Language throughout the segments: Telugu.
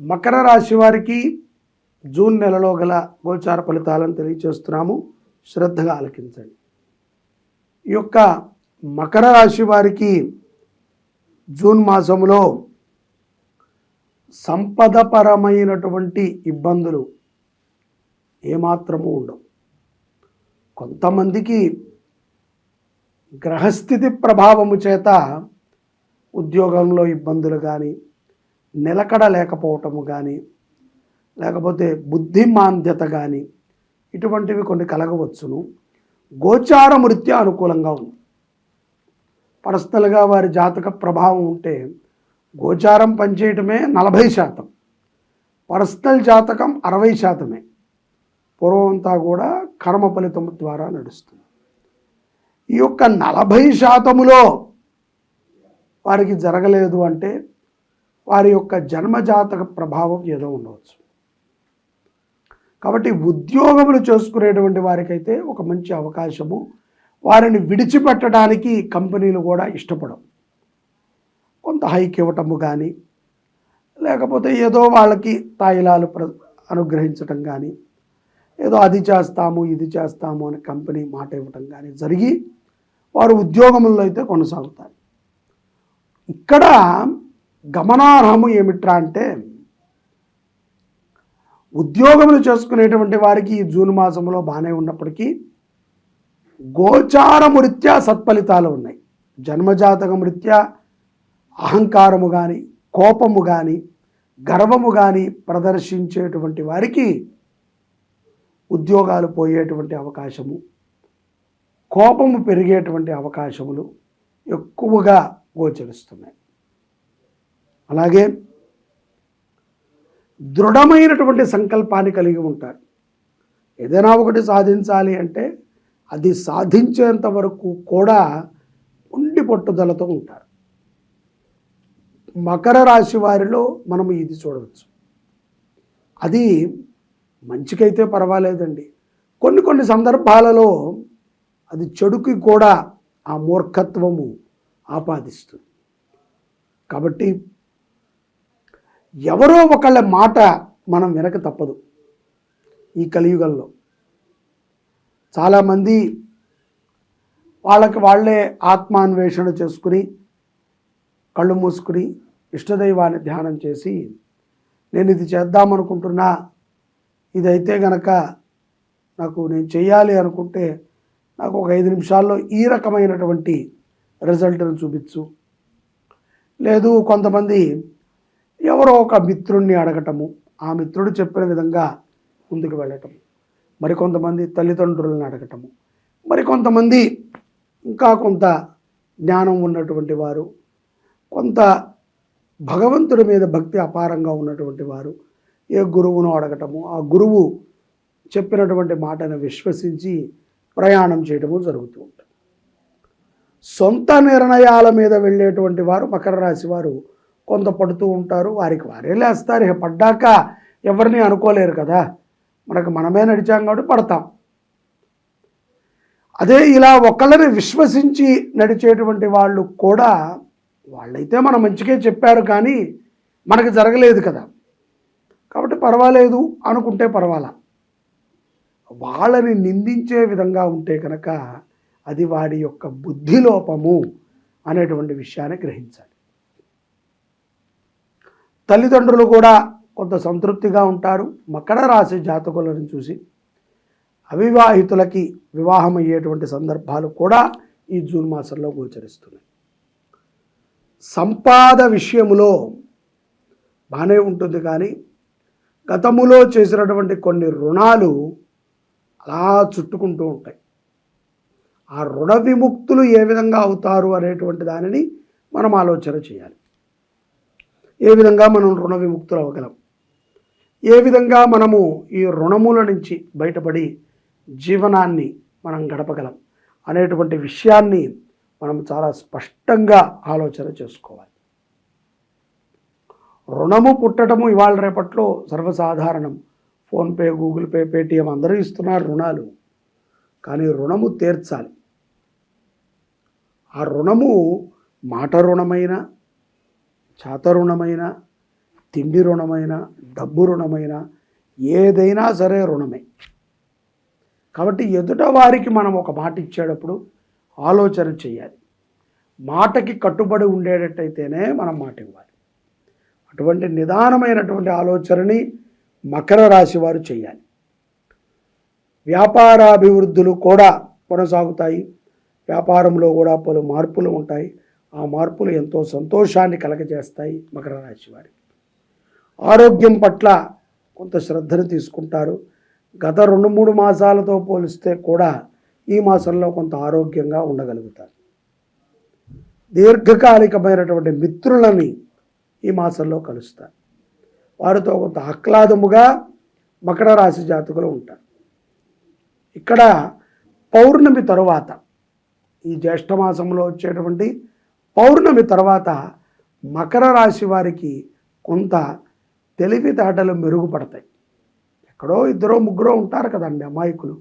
మకర రాశి వారికి జూన్ నెలలో గల గోచార ఫలితాలను తెలియచేస్తున్నాము. శ్రద్ధగా ఆలకించండి. ఈ యొక్క మకర రాశి వారికి జూన్ మాసంలో సంపదపరమైనటువంటి ఇబ్బందులు ఏమాత్రము ఉండవు. కొంతమందికి గ్రహస్థితి ప్రభావము చేత ఉద్యోగంలో ఇబ్బందులు కానీ నిలకడ లేకపోవటము కానీ లేకపోతే బుద్ధిమాంద్యత కానీ ఇటువంటివి కొన్ని కలగవచ్చును. గోచార వృత్తి అనుకూలంగా ఉంది. పర్సనల్గా వారి జాతక ప్రభావం ఉంటే గోచారం పనిచేయటమే నలభై శాతం. పర్సనల్ జాతకం అరవై శాతమే. పూర్వమంతా కూడా కర్మ ఫలితం ద్వారా నడుస్తుంది. ఈ యొక్క నలభై శాతములో వారికి జరగలేదు అంటే వారి యొక్క జన్మజాతక ప్రభావం ఏదో ఉండవచ్చు. కాబట్టి ఉద్యోగములు చేసుకునేటువంటి వారికైతే ఒక మంచి అవకాశము. వారిని విడిచిపెట్టడానికి కంపెనీలు కూడా ఇష్టపడవు. కొంత హైక్ ఇవ్వటము కానీ లేకపోతే ఏదో వాళ్ళకి తాయిలాలు ప్ర అనుగ్రహించటం కానీ ఏదో అది చేస్తాము ఇది చేస్తాము అని కంపెనీ మాట ఇవ్వటం కానీ జరిగి వారు ఉద్యోగముల్లో అయితే కొనసాగుతారు. ఇక్కడ గమనార్హము ఏమిట్రా అంటే ఉద్యోగములు చేసుకునేటువంటి వారికి ఈ జూన్ మాసంలో బాగానే ఉన్నప్పటికీ గోచారము సత్ఫలితాలు ఉన్నాయి. జన్మజాతకమృత్యా అహంకారము కానీ కోపము కానీ గర్వము కానీ ప్రదర్శించేటువంటి వారికి ఉద్యోగాలు పోయేటువంటి అవకాశము కోపము పెరిగేటువంటి అవకాశములు ఎక్కువగా గోచరిస్తున్నాయి. అలాగే దృఢమైనటువంటి సంకల్పాన్ని కలిగి ఉంటారు. ఏదైనా ఒకటి సాధించాలి అంటే అది సాధించేంత వరకు కూడా ఉండి పట్టుదలతో ఉంటారు. మకర రాశి వారిలో మనము ఇది చూడవచ్చు. అది మంచికైతే పర్వాలేదండి. కొన్ని కొన్ని సందర్భాలలో అది చెడుకి కూడా ఆ మూర్ఖత్వము ఆపాదిస్తుంది. కాబట్టి ఎవరో ఒకళ్ళ మాట మనం వినక తప్పదు ఈ కలియుగంలో. చాలామంది వాళ్ళకి వాళ్ళే ఆత్మాన్వేషణ చేసుకుని కళ్ళు మూసుకుని ఇష్టదైవాన్ని ధ్యానం చేసి నేను ఇది చేద్దామనుకుంటున్నా ఇదైతే గనక నాకు నేను చేయాలి అనుకుంటే నాకు ఒక ఐదు నిమిషాల్లో ఈ రకమైనటువంటి రిజల్ట్ను చూపించు. లేదు కొంతమంది ఎవరో ఒక మిత్రుణ్ణి అడగటము ఆ మిత్రుడు చెప్పిన విధంగా ముందుకు వెళ్ళటం. మరికొంతమంది తల్లిదండ్రులను అడగటము. మరికొంతమంది ఇంకా కొంత జ్ఞానం ఉన్నటువంటి వారు కొంత భగవంతుడి మీద భక్తి అపారంగా ఉన్నటువంటి వారు ఏ గురువును అడగటము ఆ గురువు చెప్పినటువంటి మాటను విశ్వసించి ప్రయాణం చేయడము జరుగుతూ ఉంటుంది. సొంత నిర్ణయాల మీద వెళ్ళేటువంటి వారు మకర రాశి వారు కొంత పడుతూ ఉంటారు. వారికి వారే లేస్తారు. ఇక పడ్డాక ఎవరిని అనుకోలేరు కదా. మనకు మనమే నడిచాం కాబట్టి పడతాం. అదే ఇలా ఒకళ్ళని విశ్వసించి నడిచేటువంటి వాళ్ళు కూడా వాళ్ళైతే మన మంచిగా చెప్పారు కానీ మనకు జరగలేదు కదా. కాబట్టి పర్వాలేదు అనుకుంటే పర్వాలా. వాళ్ళని నిందించే విధంగా ఉంటే కనుక అది వాడి యొక్క బుద్ధిలోపము అనేటువంటి విషయాన్ని గ్రహించాలి. తల్లిదండ్రులు కూడా కొంత సంతృప్తిగా ఉంటారు. మకర రాశి జాతకులను చూసి అవివాహితులకి వివాహం అయ్యేటువంటి సందర్భాలు కూడా ఈ జూన్ మాసంలో గోచరిస్తున్నాయి. సంపాద విషయములో బాగానే ఉంటుంది కానీ గతములో చేసినటువంటి కొన్ని రుణాలు అలా చుట్టుకుంటూ ఉంటాయి. ఆ రుణ విముక్తులు ఏ విధంగా అవుతారు అనేటువంటి దానిని మనం ఆలోచన చేయాలి. ఏ విధంగా మనం రుణ విముక్తులు అవ్వగలం ఏ విధంగా మనము ఈ రుణముల నుంచి బయటపడి జీవనాన్ని మనం గడపగలం అనేటువంటి విషయాన్ని మనం చాలా స్పష్టంగా ఆలోచన చేసుకోవాలి. రుణము పుట్టడము ఇవాళ రేపట్లో సర్వసాధారణం. ఫోన్పే గూగుల్ పే పేటిఎం అందరూ ఇస్తున్నారు రుణాలు. కానీ రుణము తీర్చాలి. ఆ రుణము మాట రుణమైన చాతరుణమైన తిండి రుణమైన డబ్బు రుణమైన ఏదైనా సరే రుణమే. కాబట్టి ఎదుట వారికి మనం ఒక మాట ఇచ్చేటప్పుడు ఆలోచన చేయాలి. మాటకి కట్టుబడి ఉండేటట్టయితేనే మనం మాట ఇవ్వాలి. అటువంటి నిదానమైనటువంటి ఆలోచనని మకర రాశి వారు చేయాలి. వ్యాపారాభివృద్ధులు కూడా కొనసాగుతాయి. వ్యాపారంలో కూడా పలు మార్పులు ఉంటాయి. ఆ మార్పులు ఎంతో సంతోషాన్ని కలగజేస్తాయి మకర రాశి వారికి. ఆరోగ్యం పట్ల కొంత శ్రద్ధను తీసుకుంటారు. గత రెండు మూడు మాసాలతో పోలిస్తే కూడా ఈ మాసంలో కొంత ఆరోగ్యంగా ఉండగలుగుతారు. దీర్ఘకాలికమైనటువంటి మిత్రులని ఈ మాసంలో కలుస్తారు. వారితో కొంత ఆహ్లాదముగా మకర రాశి జాతకులు ఉంటారు. ఇక్కడ పౌర్ణమి తరువాత ఈ జ్యేష్ఠ మాసంలో వచ్చేటువంటి పౌర్ణమి తర్వాత మకర రాశి వారికి కొంత తెలివితేటలు మెరుగుపడతాయి. ఎక్కడో ఇద్దరో ముగ్గురో ఉంటారు కదండి అమాయకులు.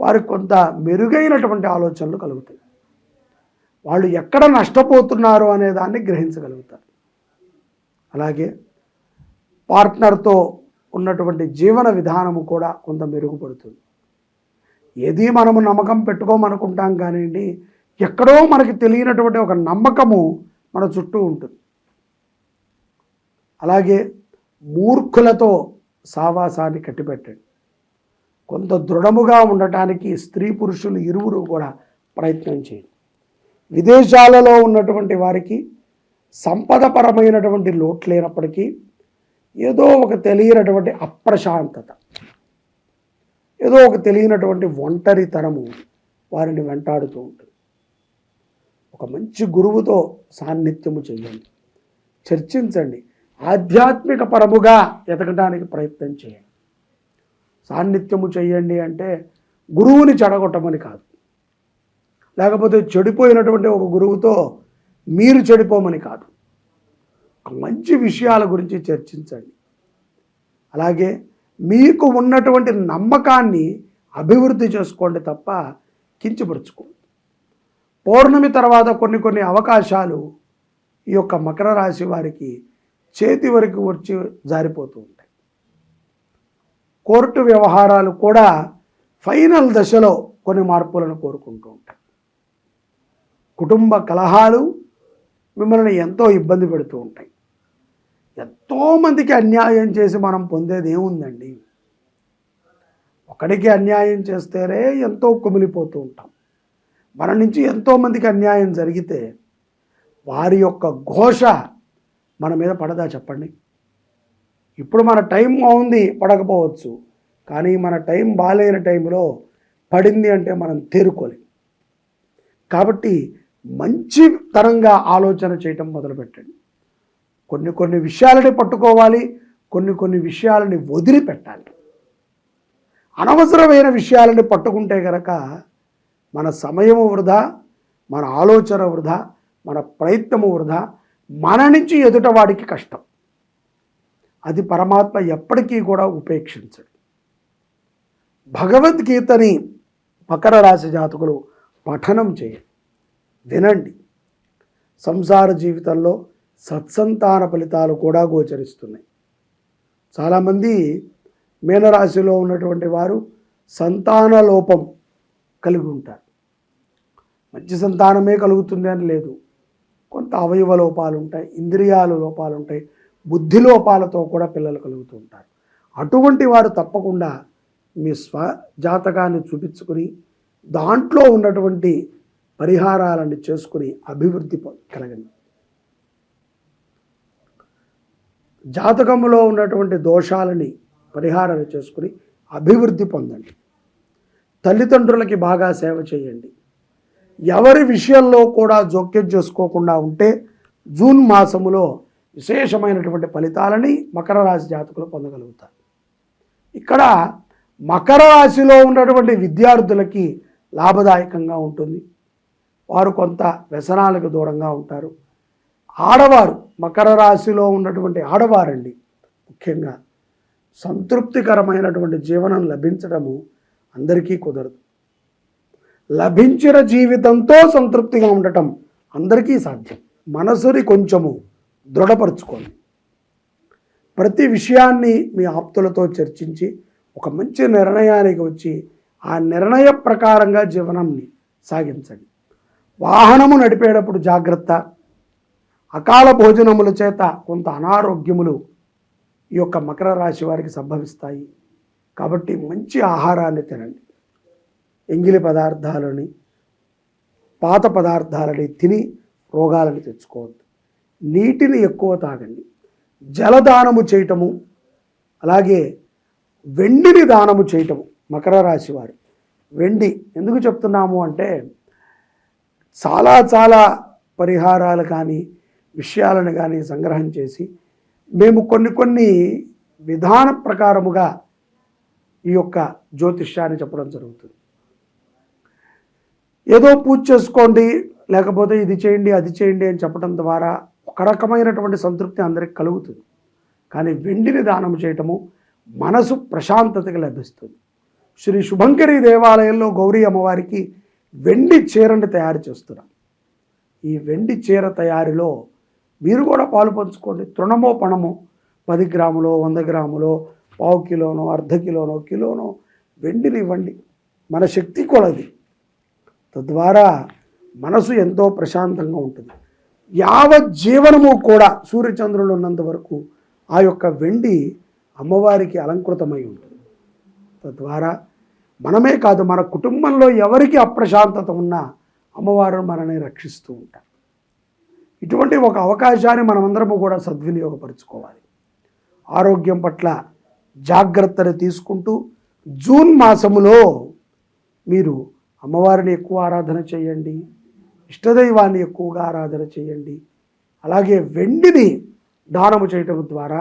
వారికి కొంత మెరుగైనటువంటి ఆలోచనలు కలుగుతాయి. వాళ్ళు ఎక్కడ నష్టపోతున్నారు అనే దాన్ని గ్రహించగలుగుతారు. అలాగే పార్ట్నర్తో ఉన్నటువంటి జీవన విధానము కూడా కొంత మెరుగుపడుతుంది. ఏది మనము నమ్మకం పెట్టుకోమనుకుంటాం కానివ్వండి ఎక్కడో మనకి తెలియనటువంటి ఒక నమ్మకము మన చుట్టూ ఉంటుంది. అలాగే మూర్ఖులతో సావాసాన్ని కట్టిపెట్టండి. కొంత దృఢముగా ఉండటానికి స్త్రీ పురుషులు ఇరువురు కూడా ప్రయత్నం చేయండి. విదేశాలలో ఉన్నటువంటి వారికి సంపదపరమైనటువంటి లోటు లేనప్పటికీ ఏదో ఒక తెలియనటువంటి అప్రశాంతత ఏదో ఒక తెలియనటువంటి ఒంటరితనము వారిని వెంటాడుతూ ఉంటుంది. ఒక మంచి గురువుతో సాన్నిధ్యము చేయండి చర్చించండి. ఆధ్యాత్మిక పరముగా ఎదగడానికి ప్రయత్నం చేయండి. సాన్నిధ్యము చేయండి అంటే గురువుని చెడగొట్టమని కాదు. లేకపోతే చెడిపోయినటువంటి ఒక గురువుతో మీరు చెడిపోమని కాదు. ఒక మంచి విషయాల గురించి చర్చించండి. అలాగే మీకు ఉన్నటువంటి నమ్మకాన్ని అభివృద్ధి చేసుకోండి తప్ప కించపరుచుకోండి పౌర్ణమి తర్వాత కొన్ని కొన్ని అవకాశాలు ఈ యొక్క మకర రాశి వారికి చేతి వరకు వచ్చి జారిపోతూ ఉంటాయి. కోర్టు వ్యవహారాలు కూడా ఫైనల్ దశలో కొన్ని మార్పులను కోరుకుంటూ ఉంటాయి. కుటుంబ కలహాలు మిమ్మల్ని ఎంతో ఇబ్బంది పెడుతూ ఉంటాయి. ఎంతోమందికి అన్యాయం చేసి మనం పొందేది ఏముందండి? ఒకడికి అన్యాయం చేస్తేనే ఎంతో కుమిలిపోతూ ఉంటాం. మన నుంచి ఎంతోమందికి అన్యాయం జరిగితే వారి యొక్క ఘోష మన మీద పడదా చెప్పండి? ఇప్పుడు మన టైం బాగుంది పడకపోవచ్చు. కానీ మన టైం బాగాలేని టైంలో పడింది అంటే మనం తేరుకోలేం. కాబట్టి మంచి తరంగా ఆలోచన చేయటం మొదలుపెట్టండి. కొన్ని కొన్ని విషయాలని పట్టుకోవాలి కొన్ని కొన్ని విషయాలని వదిలిపెట్టాలి. అనవసరమైన విషయాలని పట్టుకుంటే కనుక మన సమయము వృధా మన ఆలోచన వృధా మన ప్రయత్నము వృధా మన నుంచి ఎదుటవాడికి కష్టం. అది పరమాత్మ ఎప్పటికీ కూడా ఉపేక్షించడు. భగవద్గీతని మకర రాశి జాతకులు పఠనం చేయండి వినండి. సంసార జీవితంలో సత్సంతాన ఫలితాలు కూడా గోచరిస్తున్నాయి. చాలామంది మీనరాశిలో ఉన్నటువంటి వారు సంతాన లోపం కలిగి ఉంటారు. మంచి సంతానమే కలుగుతుంది అని లేదు. కొంత అవయవ లోపాలు ఉంటాయి ఇంద్రియాల లోపాలు ఉంటాయి బుద్ధి లోపాలతో కూడా పిల్లలు కలుగుతూ ఉంటారు. అటువంటి వారు తప్పకుండా మీ స్వ జాతకాన్ని చూపించుకుని దాంట్లో ఉన్నటువంటి పరిహారాలను చేసుకుని అభివృద్ధి పొ- కలగండి. జాతకంలో ఉన్నటువంటి దోషాలని పరిహారాలు చేసుకుని అభివృద్ధి పొందండి. తల్లిదండ్రులకి బాగా సేవ చేయండి. ఎవరి విషయంలో కూడా జోక్యం చేసుకోకుండా ఉంటే జూన్ మాసములో విశేషమైనటువంటి ఫలితాలని మకర రాశి జాతకులు పొందగలుగుతారు. ఇక్కడ మకర రాశిలో ఉన్నటువంటి విద్యార్థులకి లాభదాయకంగా ఉంటుంది. వారు కొంత వ్యసనాలకు దూరంగా ఉంటారు. ఆడవారు మకర రాశిలో ఉన్నటువంటి ఆడవారండి ముఖ్యంగా సంతృప్తికరమైనటువంటి జీవనం లభించడము అందరికీ కుదరదు. లభించిన జీవితంతో సంతృప్తిగా ఉండటం అందరికీ సాధ్యం. మనసుని కొంచెము దృఢపరుచుకోండి. ప్రతి విషయాన్ని మీ ఆప్తులతో చర్చించి ఒక మంచి నిర్ణయానికి వచ్చి ఆ నిర్ణయ ప్రకారంగా జీవనాన్ని సాగించండి. వాహనము నడిపేటప్పుడు జాగ్రత్త. అకాల భోజనముల చేత కొంత అనారోగ్యములు ఈ యొక్క మకర రాశి వారికి సంభవిస్తాయి. కాబట్టి మంచి ఆహారాన్ని తినండి. ఎంగిలి పదార్థాలని పాత పదార్థాలని తిని రోగాలను తెచ్చుకోవద్దు. నీటిని ఎక్కువ తాగండి. జలదానము చేయటము అలాగే వెండిని దానము చేయటము మకర రాశి వారు. వెండి ఎందుకు చెప్తున్నాము అంటే చాలా చాలా పరిహారాలు కానీ విషయాలను కానీ సంగ్రహం చేసి మేము కొన్ని కొన్ని విధాన ప్రకారముగా ఈ యొక్క జ్యోతిష్యాన్ని చెప్పడం జరుగుతుంది. ఏదో పూజ చేసుకోండి లేకపోతే ఇది చేయండి అది చేయండి అని చెప్పడం ద్వారా ఒక రకమైనటువంటి సంతృప్తి అందరికి కలుగుతుంది. కానీ వెండిని దానం చేయటము మనసు ప్రశాంతతకి లభిస్తుంది. శ్రీ శుభంకరి దేవాలయంలో గౌరీ అమ్మవారికి వెండి చీరని తయారు చేస్తున్నాం ఈ వెండి చీర తయారీలో మీరు కూడా పాలు పంచుకోండి. తృణమో పణమో పది గ్రాములో వంద గ్రాములో పావు కిలోనో అర్ధ కిలోనో కిలోనో వెండిని ఇవ్వండి. మన శక్తి కొలది. తద్వారా మనసు ఎంతో ప్రశాంతంగా ఉంటుంది. యావత్ జీవనము కూడా సూర్యచంద్రులు ఉన్నంత వరకు ఆ యొక్క వెండి అమ్మవారికి అలంకృతమై ఉంటుంది. తద్వారా మనమే కాదు మన కుటుంబంలో ఎవరికి అప్రశాంతత ఉన్నా అమ్మవారు మనల్ని రక్షిస్తూ ఉంటారు. ఇటువంటి ఒక అవకాశాన్ని మనమందరము కూడా సద్వినియోగపరుచుకోవాలి. ఆరోగ్యం పట్ల జాగ్రత్తలు తీసుకుంటూ జూన్ మాసములో మీరు అమ్మవారిని ఎక్కువ ఆరాధన చేయండి ఇష్టదైవాన్ని ఎక్కువగా ఆరాధన చేయండి. అలాగే వెండిని దానము చేయటం ద్వారా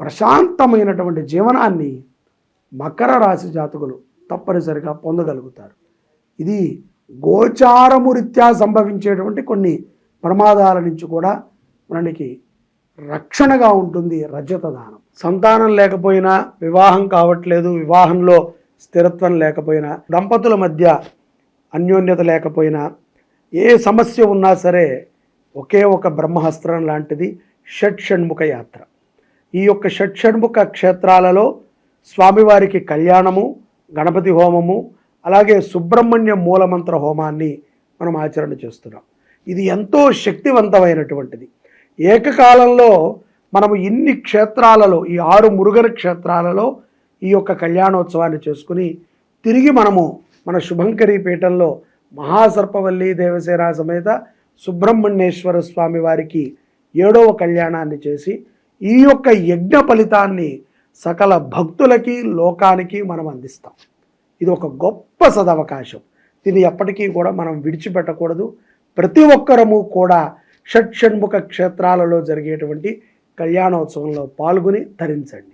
ప్రశాంతమైనటువంటి జీవనాన్ని మకర రాశి జాతకులు తప్పనిసరిగా పొందగలుగుతారు. ఇది గోచారము రీత్యా సంభవించేటువంటి కొన్ని ప్రమాదాల నుంచి కూడా మనకి రక్షణగా ఉంటుంది రజత దానం. సంతానం లేకపోయినా వివాహం కావట్లేదు వివాహంలో స్థిరత్వం లేకపోయినా దంపతుల మధ్య అన్యోన్యత లేకపోయినా ఏ సమస్య ఉన్నా సరే ఒకే ఒక బ్రహ్మహస్త్రం లాంటిది షట్షణ్ముఖ యాత్ర. ఈ యొక్క షట్షణ్ముఖ క్షేత్రాలలో స్వామివారికి కళ్యాణము గణపతి హోమము అలాగే సుబ్రహ్మణ్య మూలమంత్ర హోమాన్ని మనం ఆచరణ చేస్తున్నాం. ఇది ఎంతో శక్తివంతమైనటువంటిది. ఏకకాలంలో మనము ఇన్ని క్షేత్రాలలో ఈ ఆరు మురుగన క్షేత్రాలలో ఈ యొక్క కళ్యాణోత్సవాన్ని చేసుకుని తిరిగి మనము మన శుభంకరి పీఠంలో మహాసర్పవల్లి దేవసేన సమేత సుబ్రహ్మణ్యేశ్వర స్వామి వారికి ఏడవ కళ్యాణాన్ని చేసి ఈ యొక్క యజ్ఞ ఫలితాన్ని సకల భక్తులకి లోకానికి మనం అందిస్తాం. ఇది ఒక గొప్ప సదవకాశం. దీన్ని ఎప్పటికీ కూడా మనం విడిచిపెట్టకూడదు. ప్రతి ఒక్కరము కూడా షట్ షణ్ముఖ క్షేత్రాలలో జరిగేటువంటి కళ్యాణోత్సవంలో పాల్గొని ధరించండి